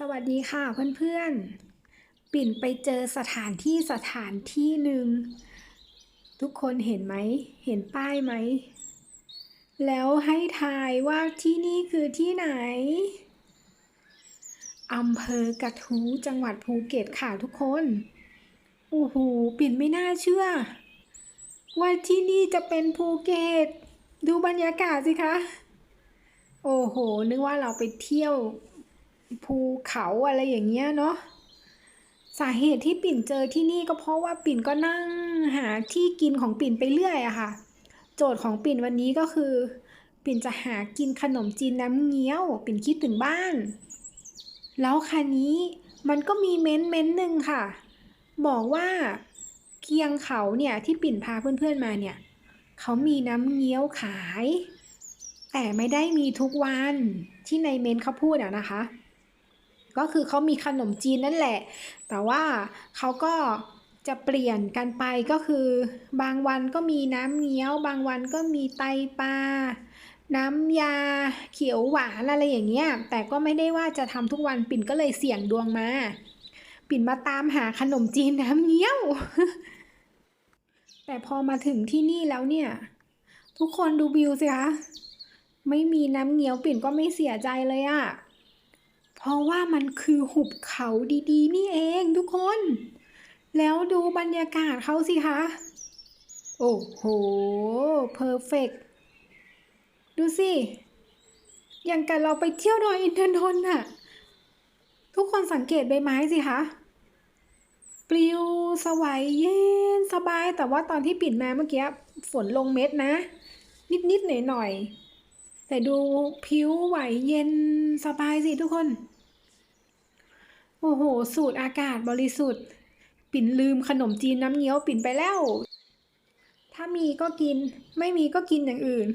สวัสดีค่ะเพื่อนๆ ปิ่นไปเจอสถานที่สถานที่หนึ่ง ทุกคนเห็นไหม เห็นป้ายไหม แล้วให้ทายว่าที่นี่คือที่ไหนอำเภอกระทู้จังหวัดภูเก็ตค่ะทุกคน โอ้โห ปิ่นไม่น่าเชื่อ ว่าที่นี่จะเป็นภูเก็ต ดูบรรยากาศสิคะ โอ้โห นึกว่าเราไปเที่ยว ภูเขาอะไรอย่างเงี้ยเนาะสาเหตุที่ปิ่นเจอที่นี่ก็เพราะว่าปิ่นก็นั่งหาที่กินของปิ่นไปเรื่อยอะค่ะ โจทย์ของปิ่นวันนี้ก็คือ ปิ่นจะหากินขนมจีนน้ำเงี้ยว ปิ่นคิดถึงบ้าน แล้วคันนี้มันก็มีเม้นต์เม้นต์หนึ่งค่ะ บอกว่าเคียงเขาเนี่ยที่ปิ่นพาเพื่อนๆมาเนี่ยเขามีน้ำเงี้ยวขาย แต่ไม่ได้มีทุกวันที่ในเมนต์เขาพูดอะนะคะ ก็คือเขามีขนมจีนนั่นแหละ แต่ว่าเขาก็จะเปลี่ยนกันไปก็คือบางวันก็มีน้ำเงี้ยว บางวันก็มีไตปลาน้ำยาเขียวหวานอะไรอย่างเงี้ย แต่ก็ไม่ได้ว่าจะทำทุกวันปิ่นก็เลยเสี่ยงดวงมา ปิ่นมาตามหาขนมจีนน้ำเงี้ยว แต่พอมาถึงที่นี่แล้วเนี่ย ทุกคนดูวิวสิคะ ไม่มีน้ำเงี้ยวปิ่นก็ไม่เสียใจเลยอะ เพราะว่ามันคือหุบเขาดีๆ นี่เองทุกคน แล้วดูบรรยากาศเขาสิคะ โอ้โห เพอร์เฟกดูสิ อย่างกับเราไปเที่ยวดอยอินทนนท์น่ะทุกคนสังเกตใบไม้สิคะปลิวสวัยเย็นสบาย แต่ว่าตอนที่ปิ่นมาเมื่อกี้ฝนลงเม็ดนะ นิดๆหน่อยๆแต่ดูผิวไหวเย็นสบายสิทุกคน โอ้โห สูตรอากาศบริสุทธิ์ ปิ่นลืมขนมจีนน้ำเงี้ยวปิ่นไปแล้ว ถ้ามีก็กิน ไม่มีก็กินอย่างอื่น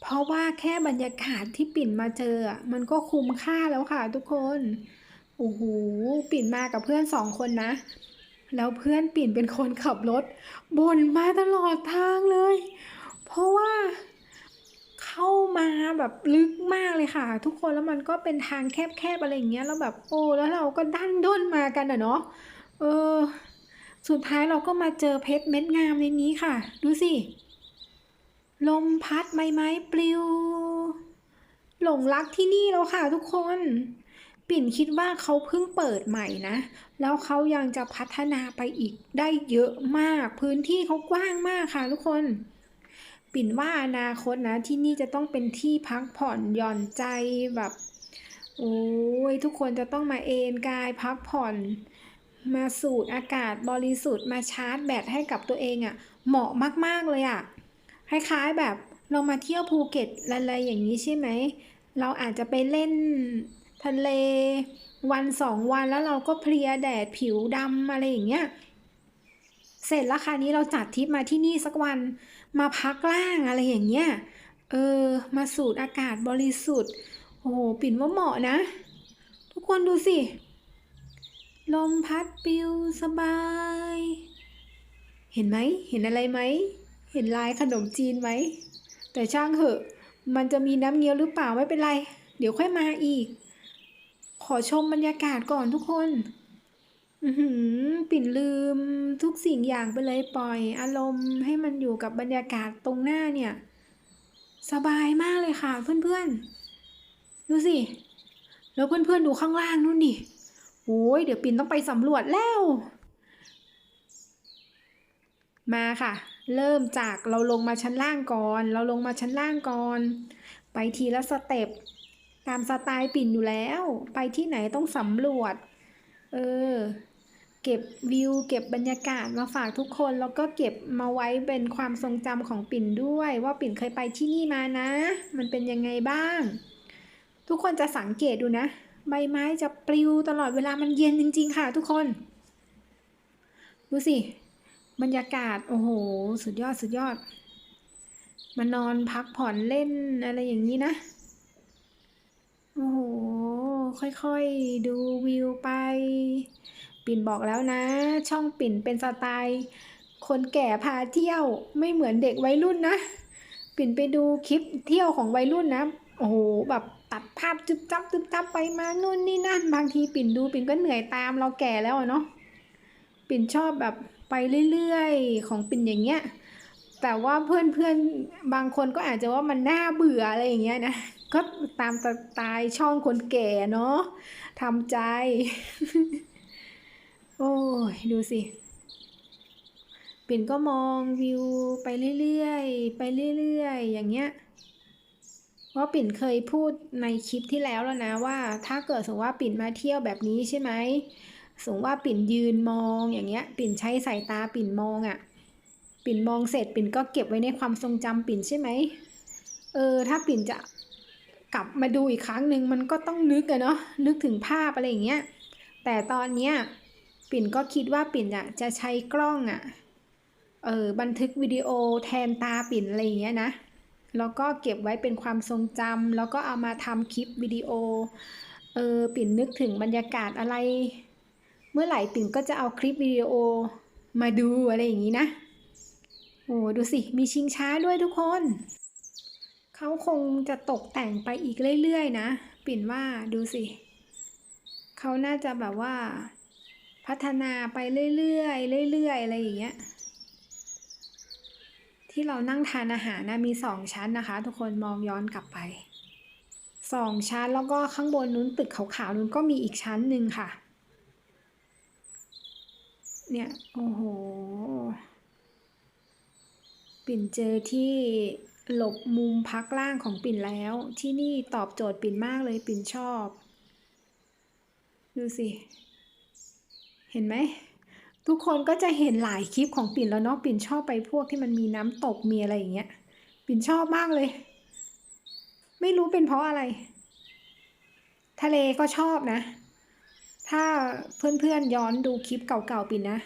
เพราะว่าแค่บรรยากาศที่ปิ่นมาเจอ มันก็คุ้มค่าแล้วค่ะทุกคน โอ้โห ปิ่นมากับเพื่อนสองคนนะ แล้วเพื่อนปิ่นเป็นคนขับรถบ่นมาตลอดทางเลย เพราะว่า เข้ามาแบบลึกมากเลยค่ะ ทุกคนแล้วมันก็เป็นทางแคบๆอะไรอย่างเงี้ยแล้วแบบโอ้แล้วเราก็ดันด้นมากันอะเนาะเออ สุดท้ายเราก็มาเจอเพชรเม็ดงามในนี้ค่ะ ดูสิ ลมพัดใบไม้ปลิว หลงรักที่นี่แล้วค่ะทุกคน ปิ่นคิดว่าเขาเพิ่งเปิดใหม่นะ แล้วเขายังจะพัฒนาไปอีกได้เยอะมาก พื้นที่เขากว้างมากค่ะทุกคน ปิ่นว่าอนาคตนะที่นี่จะต้องเป็นที่พักผ่อนหย่อนใจแบบโอ้ยทุกคนจะต้องมาเอนกายพักผ่อน มาสูดอากาศบริสุทธิ์มาชาร์จแบตให้กับตัวเองอะ่ะ เหมาะมากๆเลยอะ่ะคล้ายๆแบบเรามาเที่ยวภูเก็ตอะไรอย่างนี้ใช่ไหมเราอาจจะไปเล่นทะเล วันสองวันแล้วเราก็เพลียแดดผิวดำอะไรอย่างเงี้ยเสร็จแล้วคราวนี้เราจัดทริปมาที่นี่สักวัน มาพักล่างอะไรอย่างเงี้ย เออ มาสูดอากาศบริสุทธิ์ โอ้โห ปิ่นว่าเหมาะนะ ทุกคนดูสิ ลมพัดปิวสบาย เห็นไหม เห็นอะไรไหม เห็นลายขนมจีนไหม แต่ช่างเหอะ มันจะมีน้ำเงี้ยวหรือเปล่าไม่เป็นไร เดี๋ยวค่อยมาอีก ขอชมบรรยากาศก่อนทุกคน ปิ่นลืมทุกสิ่งอย่างไปเลยปล่อย อารมณ์ให้มันอยู่กับบรรยากาศตรงหน้าเนี่ย สบายมากเลยค่ะเพื่อนๆ ดูสิ แล้วเพื่อนๆดูข้างล่างนู่นดิโอ้ยเดี๋ยวปิ่นต้องไปสำรวจแล้ว มาค่ะ เริ่มจากเราลงมาชั้นล่างก่อน เราลงมาชั้นล่างก่อน ไปทีละสเต็ปตามสไตล์ปิ่นอยู่แล้ว ไปที่ไหนต้องสำรวจ เออ เก็บวิวเก็บบรรยากาศมาฝากทุกคน แล้วก็เก็บมาไว้เป็นความทรงจำของปิ่นด้วย ว่าปิ่นเคยไปที่นี่มานะ มันเป็นยังไงบ้าง ทุกคนจะสังเกตดูนะ ใบไม้จะปลิวตลอดเวลามันเย็นจริง ๆ ค่ะ ทุกคน ดูสิ บรรยากาศ โอ้โห สุดยอดสุดยอด มานอนพักผ่อนเล่นอะไรอย่างนี้นะ โอ้โห ค่อยๆ ดูวิวไป ปิ่นบอกแล้วนะ ช่องปิ่นเป็นสไตล์ คนแก่พาเที่ยวไม่เหมือนเด็กวัยรุ่นนะ ปิ่นไปดูคลิปเที่ยวของวัยรุ่นนะโอ้โหแบบตัดภาพจึบจับจึบจับไปมานู่นนี่นั่น บางทีปิ่นดูปิ่นก็เหนื่อยตามเราแก่แล้วเนาะปิ่นชอบแบบไปเรื่อยๆ ของปิ่นอย่างเงี้ยแต่ว่าเพื่อนๆ บางคนก็อาจจะว่ามันน่าเบื่ออะไรอย่างเงี้ยนะ ก็ตามสไตล์ช่องคนแก่เนาะทำใจ อ้ย ดูสิ ปิ่นก็มองวิวไปเรื่อยๆ ไปเรื่อยๆ อย่างเงี้ย เพราะปิ่นเคยพูดในคลิปที่แล้วแล้วนะว่า ถ้าเกิดสมมติว่าปิ่นมาเที่ยวแบบนี้ใช่ไหมสมมติว่าปิ่นยืนมองอย่างเงี้ย ปิ่นใช้สายตาปิ่นมองอะ่ะ ปิ่นมองเสร็จ ปิ่นก็เก็บไว้ในความทรงจำปิ่นใช่ไหม เออ ถ้าปิ่นจะกลับมาดูอีกครั้งหนึ่งมันก็ต้องนึกอะเนาะ นึกถึงภาพอะไรอย่างเงี้ย แต่ตอนเนี้ย ปิ่นก็คิดว่าปิ่นอะจะใช้กล้องอะเออบันทึกวิดีโอแทนตาปิ่นอะไรอย่างเงี้ยนะ แล้วก็เก็บไว้เป็นความทรงจำแล้วก็เอามาทำคลิปวิดีโอ เออปิ่นนึกถึงบรรยากาศอะไร เมื่อไหร่ปิ่นก็จะเอาคลิปวิดีโอมาดูอะไรอย่างนี้นะ โอ้ดูสิ มีชิงช้าด้วยทุกคน เขาคงจะตกแต่งไปอีกเรื่อยๆนะ ปิ่นว่าดูสิ เขาน่าจะแบบว่า พัฒนาไปเรื่อยๆเรื่อยๆอะไรอย่างเงี้ย ที่เรานั่งทานอาหารนะมีสองชั้นนะคะ ทุกคนมองย้อนกลับไปสองชั้นแล้วก็ข้างบนนู้นตึกขาวๆนู้นก็มีอีกชั้นหนึ่งค่ะ เนี่ยโอ้โห ปิ่นเจอที่หลบมุมพักล่างของปิ่นแล้ว ที่นี่ตอบโจทย์ปิ่นมากเลยปิ่นชอบ ดูสิ เห็นไหมทุกคนก็จะเห็นหลายคลิปของปิ่นแล้วเนาะปิ่นชอบไปพวกที่มันมีน้ำตกมีอะไรอย่างเงี้ย ปิ่นชอบมากเลย ไม่รู้เป็นเพราะอะไร ทะเลก็ชอบนะ ถ้าเพื่อนๆย้อนดูคลิปเก่าๆปิ่นนะ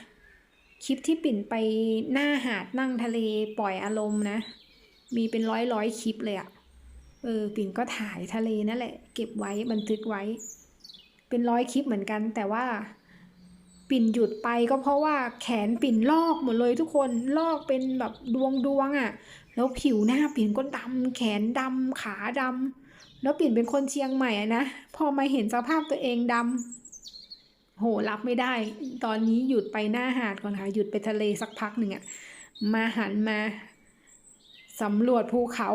คลิปที่ปิ่นไปหน้าหาดนั่งทะเลปล่อยอารมณ์นะ มีเป็นร้อยร้อยคลิปเลยอะเออปิ่นก็ถ่ายทะเลนั่นแหละ เก็บไว้บันทึกไว้ เป็นร้อยคลิปเหมือนกันแต่ว่า ปิ่นหยุดไปก็เพราะว่าแขนปิ่นลอกหมดเลยทุกคนลอกเป็นแบบดวงดวงอะ่ะ แล้วผิวหน้าปิ่นก็ดำแขนดำขาดำแล้วปิ่นเป็นคนเชียงใหม่อะนะพอมาเห็นสภาพตัวเองดำโหรับไม่ได้ ตอนนี้หยุดไปหน้าหาดก่อนค่ะหยุดไปทะเลสักพักหนึ่งอะมาหันมาสำรวจภูเขา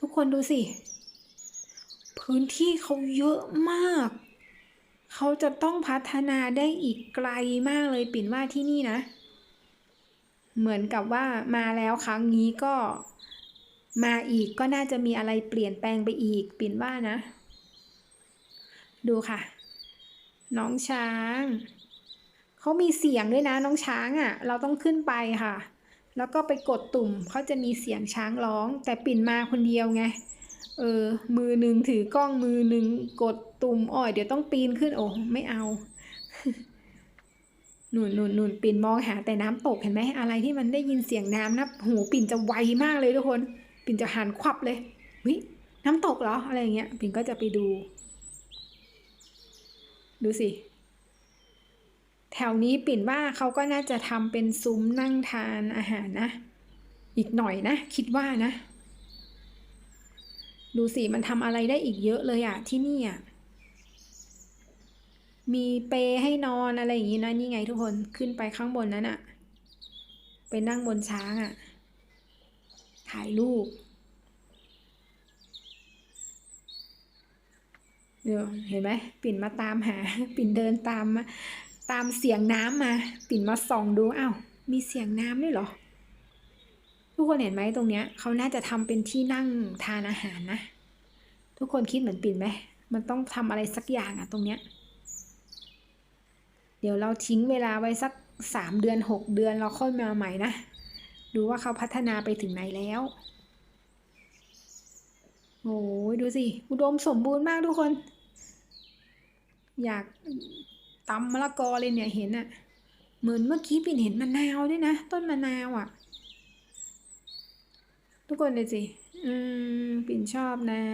ทุกคนดูสิ พื้นที่เขาเยอะมาก เขาจะต้องพัฒนาได้อีกไกลมากเลยปิ่นว่าที่นี่นะ เหมือนกับว่ามาแล้วครั้งนี้ก็มาอีกก็น่าจะมีอะไรเปลี่ยนแปลงไปอีก ปิ่นว่านะ ดูค่ะ น้องช้างเขามีเสียงด้วยนะน้องช้างอะ่ะ เราต้องขึ้นไปค่ะ แล้วก็ไปกดตุ่มเขาจะมีเสียงช้างร้อง แต่ปิ่นมาคนเดียวไง เออ มือหนึ่งถือกล้องมือหนึ่งกดตุ่มอ่อย เดี๋ยวต้องปีนขึ้นโอ้ไม่เอาหนุนหนุนหนุนปิ่นมองหาแต่น้ำตกเห็นไหมอะไรที่มันได้ยินเสียงน้ำนะหูปิ่นจะไวมากเลยทุกคน ปิ่นจะหันควับเลยวิน้ำตกเหรออะไรเงี้ย ปิ่นก็จะไปดู ดูสิ แถวนี้ปิ่นว่าเขาก็น่าจะทำเป็นซุ้มนั่งทานอาหารนะ อีกหน่อยนะ คิดว่านะ ดูสิมันทำอะไรได้อีกเยอะเลยอะที่นี่อะมีเปให้นอนอะไรอย่างงี้นะนี่ไงทุกคนขึ้นไปข้างบนนั้นอะไปนั่งบนช้างอะถ่ายรูปเดี๋ยวเห็นไหมปิ่นมาตามหา ปิ่นเดินตามมาตามเสียงน้ำมา ปิ่นมาส่องดูอ้าวมีเสียงน้ำด้วยเหรอ ทุกคนเห็นไหมตรงเนี้ยเขาน่าจะทำเป็นที่นั่งทานอาหารนะ ทุกคนคิดเหมือนปิ่นไหมมันต้องทำอะไรสักอย่างอะตรงเนี้ย เดี๋ยวเราทิ้งเวลาไว้สักสามเดือนหกเดือนเราค่อยมาใหม่นะ ดูว่าเขาพัฒนาไปถึงไหนแล้วโอ้ยดูสิ อุดมสมบูรณ์มากทุกคน อยากตำมะละกอเลยเนี่ยเห็นอะเหมือนเมื่อกี้ปิ่นเห็นมะนาวด้วยนะ ต้นมะนาวอะ ทุกคนเลยสิ อืม ปิ่นชอบน้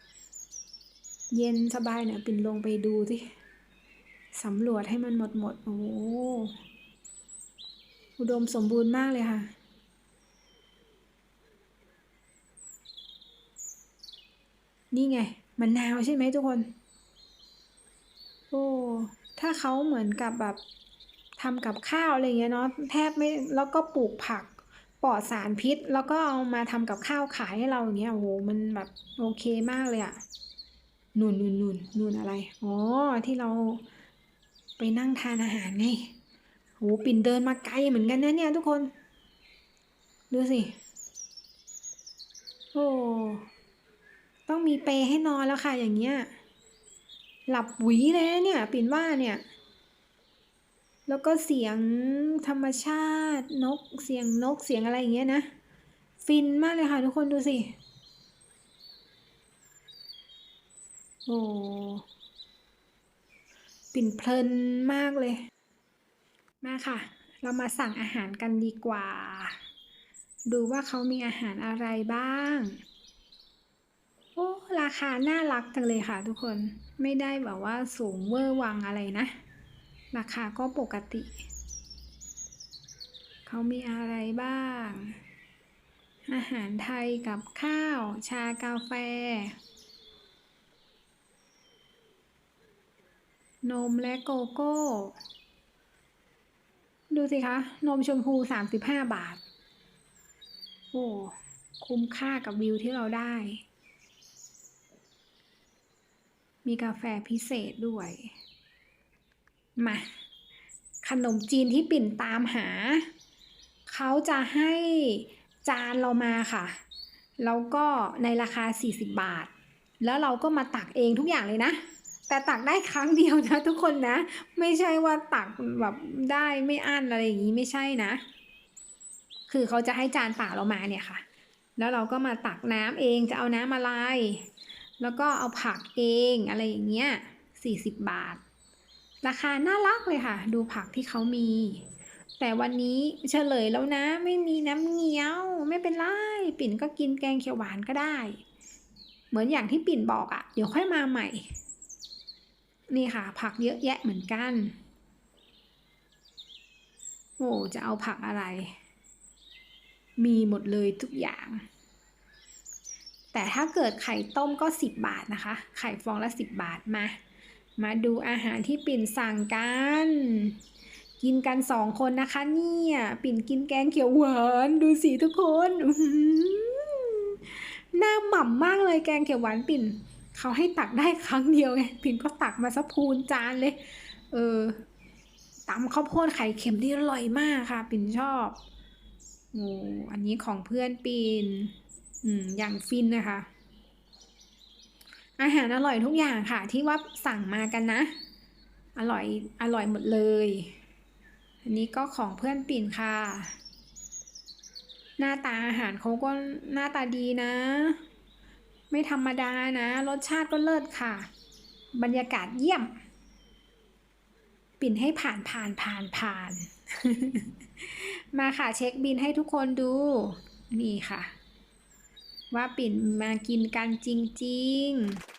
ำ เย็นสบายเนี่ย ปิ่นลงไปดูสิ สำรวจให้มันหมดหมด โอ้อุดมสมบูรณ์มากเลยค่ะ นี่ไงมะนาวใช่ไหมทุกคน โอ้ ถ้าเขาเหมือนกับแบบทำกับข้าวอะไรเงี้ยเนาะ แทบไม่ แล้วก็ปลูกผัก ปลอดสารพิษ แล้วก็เอามาทำกับข้าวขายให้เราอย่างเงี้ยโอ้โหมันแบบโอเคมากเลยอะนู่นนู่นนู่นนู่นอะไรอ๋อที่เราไปนั่งทานอาหารไงโหปิ่นเดินมาไกลเหมือนกันนะเนี่ยทุกคน ดูสิ โอ้ต้องมีเปให้นอนแล้วค่ะอย่างเงี้ย หลับหวีเลยเนี่ย ปิ่นว่าเนี่ย แล้วก็เสียงธรรมชาตินกเสียงนกเสียงอะไรอย่างเงี้ยนะ ฟินมากเลยค่ะทุกคนดูสิ โอ้ปิ่นเพลินมากเลย มาค่ะ เรามาสั่งอาหารกันดีกว่า ดูว่าเขามีอาหารอะไรบ้าง โอ้ ราคาน่ารักจังเลยค่ะทุกคนไม่ได้แบบว่าสูงเวอร์วังอะไรนะ ราคาก็ปกติ เขามีอะไรบ้าง อาหารไทยกับข้าว ชากาแฟ นมและโกโก้ ดูสิคะ นมชมพูสามสิบห้าบาท โอ้ คุ้มค่ากับวิวที่เราได้ มีกาแฟพิเศษด้วย มาขนมจีนที่ปิ่นตามหา เขาจะให้จานเรามาค่ะ แล้วก็ในราคา 40 บาท แล้วเราก็มาตักเองทุกอย่างเลยนะ แต่ตักได้ครั้งเดียวนะทุกคนนะ ไม่ใช่ว่าตักแบบได้ไม่อั้นอะไรอย่างนี้ไม่ใช่นะ คือเขาจะให้จานเปล่าเรามาเนี่ยค่ะ แล้วเราก็มาตักน้ำเองจะเอาน้ำอะไร แล้วก็เอาผักเองอะไรอย่างเงี้ย40 บาท ราคาน่ารักเลยค่ะ ดูผักที่เขามี แต่วันนี้เฉลยแล้วนะ ไม่มีน้ำเงี้ยว ไม่เป็นไรปิ่นก็กินแกงเขียวหวานก็ได้ เหมือนอย่างที่ปิ่นบอกอะ่ะ เดี๋ยวค่อยมาใหม่ นี่ค่ะ ผักเยอะแยะเหมือนกัน โอ้จะเอาผักอะไร มีหมดเลยทุกอย่างแต่ถ้าเกิดไข่ต้มก็ 10 บาทนะคะ ไข่ฟองละ 10 บาทมา มาดูอาหารที่ปิ่นสั่งกัน กินกันสองคนนะคะ เนี่ย ปิ่นกินแกงเขียวหวานดูสิทุกคนอื้อหือหน้าหม่ำมากเลยแกงเขียวหวานปิ่นเขาให้ตักได้ครั้งเดียวไงปิ่นก็ตักมาสักพูนจานเลย เออตำข้าวโพดไข่เค็มที่อร่อยมากค่ะ ปิ่นชอบโอ้อันนี้ของเพื่อนปิ่นอืมอย่างฟินนะคะ อาหารอร่อยทุกอย่างค่ะ ที่ว่าสั่งมากันนะ อร่อยอร่อยหมดเลย อันนี้ก็ของเพื่อนปิ่นค่ะ หน้าตาอาหารเขาก็หน้าตาดีนะ ไม่ธรรมดานะ รสชาติก็เลิศค่ะ บรรยากาศเยี่ยม ปิ่นให้ผ่านผ่านผ่านผ่าน มาค่ะเช็คบินให้ทุกคนดู นี่ค่ะ ว่าปิ่นมากินกันจริง ๆ